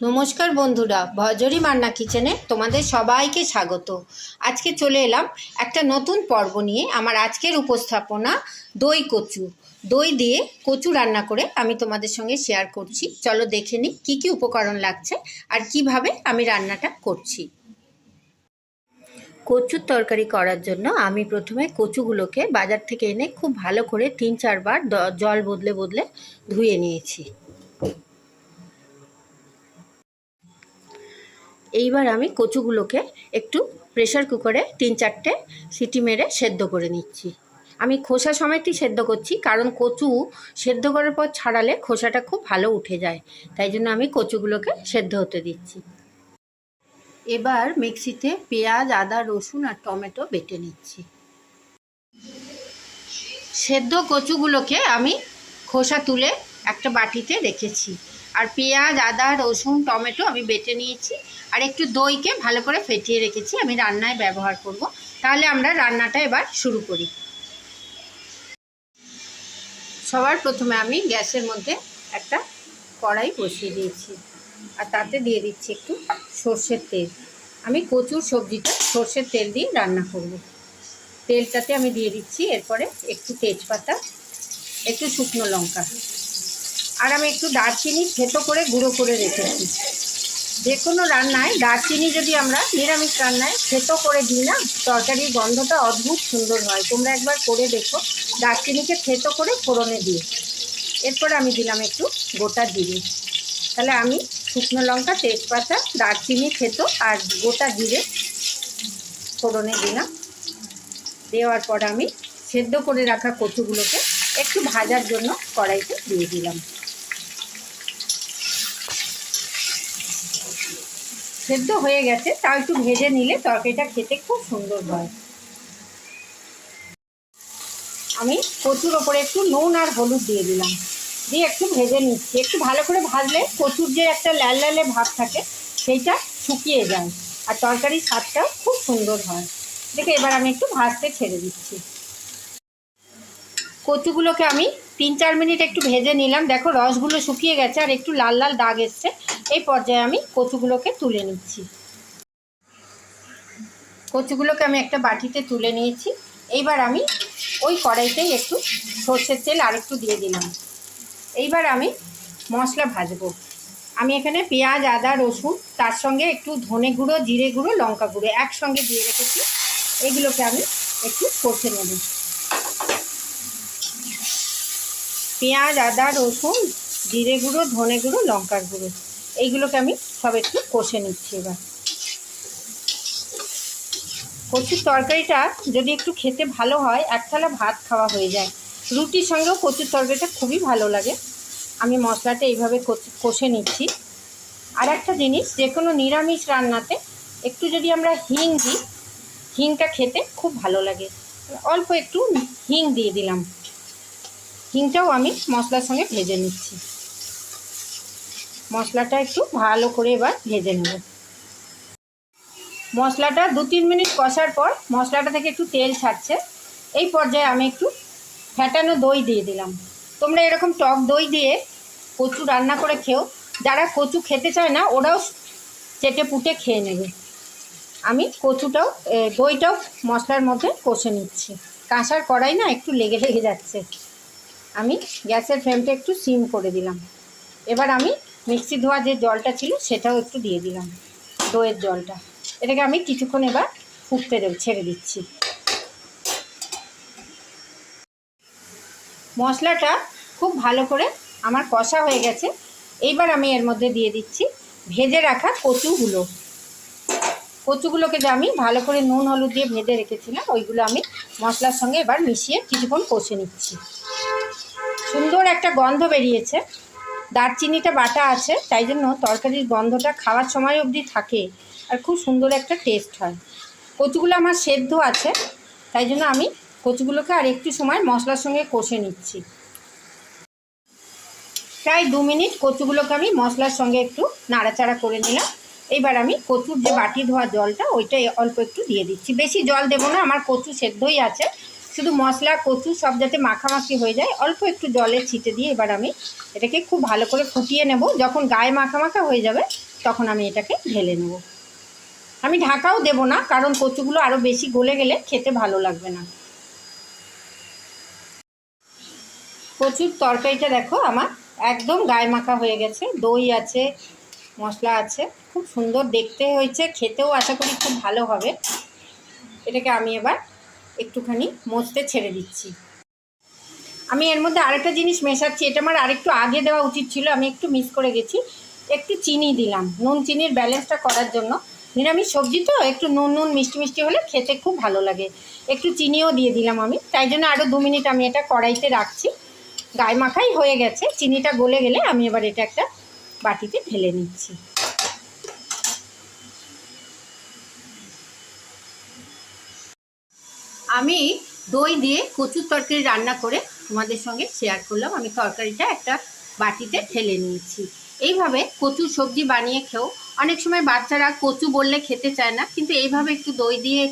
নমস্কার বন্ধুরা, ভজরি মান্না কিচেনে তোমাদের সবাইকে স্বাগত। আজকে চলে এলাম একটা নতুন পর্ব নিয়ে আমার আজকের উপস্থাপনা দই কচু। দই দিয়ে কচু রান্না করে আমি তোমাদের সঙ্গে শেয়ার করছি। চলো দেখে নিই কী কী উপকরণ লাগছে আর কীভাবে আমি রান্নাটা করছি। কচুর তরকারি করার জন্য আমি প্রথমে কচুগুলোকে বাজার থেকে এনে খুব ভালো করে তিন চারবার জল বদলে বদলে ধুয়ে নিয়েছি। এইবার আমি কচুগুলোকে একটু প্রেশার কুকারে তিন চারটে সিটি মেরে সেদ্ধ করে নিচ্ছি। আমি খোসা সমেতই সেদ্ধ করছি, কারণ কচু সেদ্ধ করার পর ছাড়ালে খোসাটা খুব ভালো উঠে যায়, তাই জন্য আমি কচুগুলোকে সেদ্ধ হতে দিচ্ছি। এবার মিক্সিতে পেঁয়াজ, আদা, রসুন আর টমেটো বেটে নিচ্ছি। সেদ্ধ কচুগুলোকে আমি খোসা তুলে একটা বাটিতে রেখেছি। আর পেঁয়াজ, আদা, রসুন, টমেটো আমি বেটে নিয়েছি। আর একটু দইকে ভালো করে ফেটিয়ে রেখেছি, আমি রান্নায় ব্যবহার করব। তাহলে আমরা রান্নাটা এবার শুরু করি। সবার প্রথমে আমি গ্যাসের মধ্যে একটা কড়াই বসিয়ে দিয়েছি। আর তাতে দিয়ে দিচ্ছি একটু সর্ষের তেল। আমি কচুর সবজিটা সর্ষের তেল দিয়ে রান্না করব। তেলটাতে আমি দিয়ে দিচ্ছি এরপরে একটু তেজপাতা, একটু শুকনো লঙ্কা। আর আমি একটু দারচিনি থেতো করে গুঁড়ো করে রেখেছি। যে কোনো রান্নায় দারচিনি যদি আমরা নিরামিষ রান্নায় থেতো করে দিই না, তরকারির গন্ধটা অদ্ভুত সুন্দর হয়। তোমরা একবার করে দেখো। দারচিনিকে থেতো করে ফোড়নে দিয়ে এরপর আমি দিলাম একটু গোটা জিরে। তাহলে আমি শুকনো লঙ্কা, তেজপাতা, দারচিনি থেতো আর গোটা জিরে ফোড়নে দিলাম। দেওয়ার পর আমি সেদ্ধ করে রাখা কচুগুলোকে একটু ভাজার জন্য কড়াইতে দিয়ে দিলাম। সেদ্ধ হয়ে গেছে, তাও একটু ভেজে নিলে তরকারিটা খেতে খুব সুন্দর হয়। আমি কচুর ওপরে একটু নুন আর হলুদ দিয়ে দিলাম। দিয়ে একটু ভেজে নিচ্ছি। একটু ভালো করে ভাজলে কচুর যে একটা লাল লালে ভাব থাকে, সেইটা শুকিয়ে যায়। আর তরকারির স্বাদটাও খুব সুন্দর হয়। দেখে এবার আমি একটু ভাজতে ছেড়ে দিচ্ছি। কচুগুলোকে আমি তিন চার মিনিট একটু ভেজে নিলাম। দেখো, রসগুলো শুকিয়ে গেছে আর একটু লাল লাল দাগ এসছে। এই পর্যায়ে আমি কচুগুলোকে তুলে নিচ্ছি। কচুগুলোকে আমি একটা বাটিতে তুলে নিয়েছি। এইবার আমি ওই কড়াইতেই একটু সর্ষের তেল আর একটু দিয়ে দিলাম। এইবার আমি মশলা ভাজবো। আমি এখানে পেঁয়াজ, আদা, রসুন, তার সঙ্গে একটু ধনে গুঁড়ো, জিরে গুঁড়ো, লঙ্কা গুঁড়ো একসঙ্গে দিয়ে রেখেছি। এগুলোকে আমি একটু কষে নেব। পেঁয়াজ, আদা, রসুন, জিরে গুঁড়ো, ধনে গুঁড়ো, লঙ্কার গুঁড়ো। এইগুলোকে আমি সব একটু কষে নিচ্ছি এবার। কচুর তরকারিটা যদি একটু খেতে ভালো হয়, এক থালা ভাত খাওয়া হয়ে যায়। রুটির সঙ্গেও কচুর তরকারিটা খুবই ভালো লাগে। আমি মশলাটা এইভাবে কষে নিচ্ছি। আর একটা জিনিস, যে কোনো নিরামিষ রান্নাতে একটু যদি আমরা হিং দিই, হিংটা খেতে খুব ভালো লাগে। অল্প একটু হিং দিয়ে দিলাম। হিংটাও আমি মশলার সঙ্গে ভেজে নিচ্ছি। মশলাটা একটু ভালো করে এবার ভেজে নেব। মশলাটা দু তিন মিনিট কষার পর মশলাটা থেকে একটু তেল ছাড়ছে। এই পর্যায়ে আমি একটু ফ্যাটানো দই দিয়ে দিলাম। তোমরা এরকম টক দই দিয়ে কচু রান্না করে খেও। যারা কচু খেতে চায় না, ওরাও চেটে পুটে খেয়ে নেবে। আমি কচুটাও দইটাও মশলার মধ্যে কষে নিচ্ছি। কাঁসার কড়াই না একটু লেগে লেগে যাচ্ছে। আমি গ্যাসের ফ্লেমটা একটু সিম করে দিলাম। এবার আমি মিক্সি ধোয়া যে জলটা ছিল সেটাও একটু দিয়ে দিলাম, দইয়ের জলটা। এটাকে আমি কিছুক্ষণ এবার ফুটতে দেব, ছেড়ে দিচ্ছি। মশলাটা খুব ভালো করে আমার কষা হয়ে গেছে। এইবার আমি এর মধ্যে দিয়ে দিচ্ছি ভেজে রাখা কচুগুলো। কচুগুলোকে যে আমি ভালো করে নুন, হলুদ দিয়ে ভেজে রেখেছিলাম, ওইগুলো আমি মশলার সঙ্গে এবার মিশিয়ে কিছুক্ষণ কষে নিচ্ছি। সুন্দর একটা গন্ধ বেরিয়েছে। দারচিনিটা বাটা আছে, তাই জন্য তরকারির গন্ধটা খাওয়ার সময় অবধি থাকে আর খুব সুন্দর একটা টেস্ট হয়। কচুগুলো আমার সেদ্ধ আছে, তাই জন্য আমি কচুগুলোকে আর একটু সময় মশলার সঙ্গে কষে নিচ্ছি। প্রায় দু মিনিট কচুগুলোকে আমি মশলার সঙ্গে একটু নাড়াচাড়া করে নিলাম। এইবার আমি কচুর যে বাটি ধোয়া জলটা ওইটা অল্প একটু দিয়ে দিচ্ছি। বেশি জল দেবো না, আমার কচু সেদ্ধই আছে। শুধু মশলা, কচু সব যাতে মাখামাখি হয়ে যায়, অল্প একটু জলে ছিটে দিয়ে এবার আমি এটাকে খুব ভালো করে ফুটিয়ে নেব। যখন গায়ে মাখা মাখা হয়ে যাবে, তখন আমি এটাকে ঢেলে নেব। আমি ঢাকাও দেব না, কারণ কচুগুলো আরও বেশি গলে গেলে খেতে ভালো লাগবে না। কচুর তরকারিটা দেখো, আমার একদম গায়ে মাখা হয়ে গেছে। দই আছে, মশলা আছে, খুব সুন্দর দেখতে হয়েছে, খেতেও আশা করি খুব ভালো হবে। এটাকে আমি এবার একটুখানি মজতে ছেড়ে দিচ্ছি। আমি এর মধ্যে আরেকটা জিনিস মেশাচ্ছি, এটা আমার আরেকটু আগে দেওয়া উচিত ছিল, আমি একটু মিস করে গেছি। একটু চিনি দিলাম, নুন চিনির ব্যালেন্সটা করার জন্য। নিরামিষ সবজি তো, একটু নুন নুন মিষ্টি মিষ্টি হলে খেতে খুব ভালো লাগে। একটু চিনিও দিয়ে দিলাম আমি, তাই জন্য আরও দু মিনিট আমি এটা কড়াইতে রাখছি। গায়ে মাখাই হয়ে গেছে, চিনিটা গলে গেলে আমি এবার এটা একটা বাটিতে ঢেলে নিচ্ছি। আমি দই দিয়ে কচুর তরকারি রান্না করে তোমাদের সঙ্গে শেয়ার করলাম। আমি তরকারিটা একটা বাটিতে ঢেলে নিয়েছি। এইভাবে কচুর সবজি বানিয়ে খেও। অনেক সময় বাচ্চারা কচু বললে খেতে চায় না, কিন্তু এইভাবে একটু দই দিয়ে,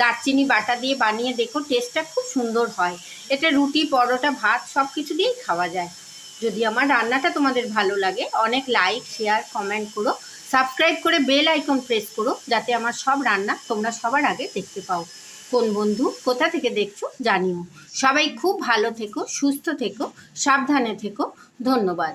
দারচিনি, বাটা দিয়ে বানিয়ে দেখো টেস্টটা খুব সুন্দর হয়। এটা রুটি, পরোটা, ভাত সব কিছু দিয়েই খাওয়া যায়। যদি আমার রান্নাটা তোমাদের ভালো লাগে, অনেক লাইক শেয়ার কমেন্ট করো। সাবস্ক্রাইব করে বেল আইকন প্রেস করো, যাতে আমার সব রান্না তোমরা সবার আগে দেখতে পাও। কোন বন্ধু? কোথা থেকে দেখছ? জানিও। সবাই খুব ভালো থেকো, সুস্থ থেকো, সাবধানে থেকো। ধন্যবাদ।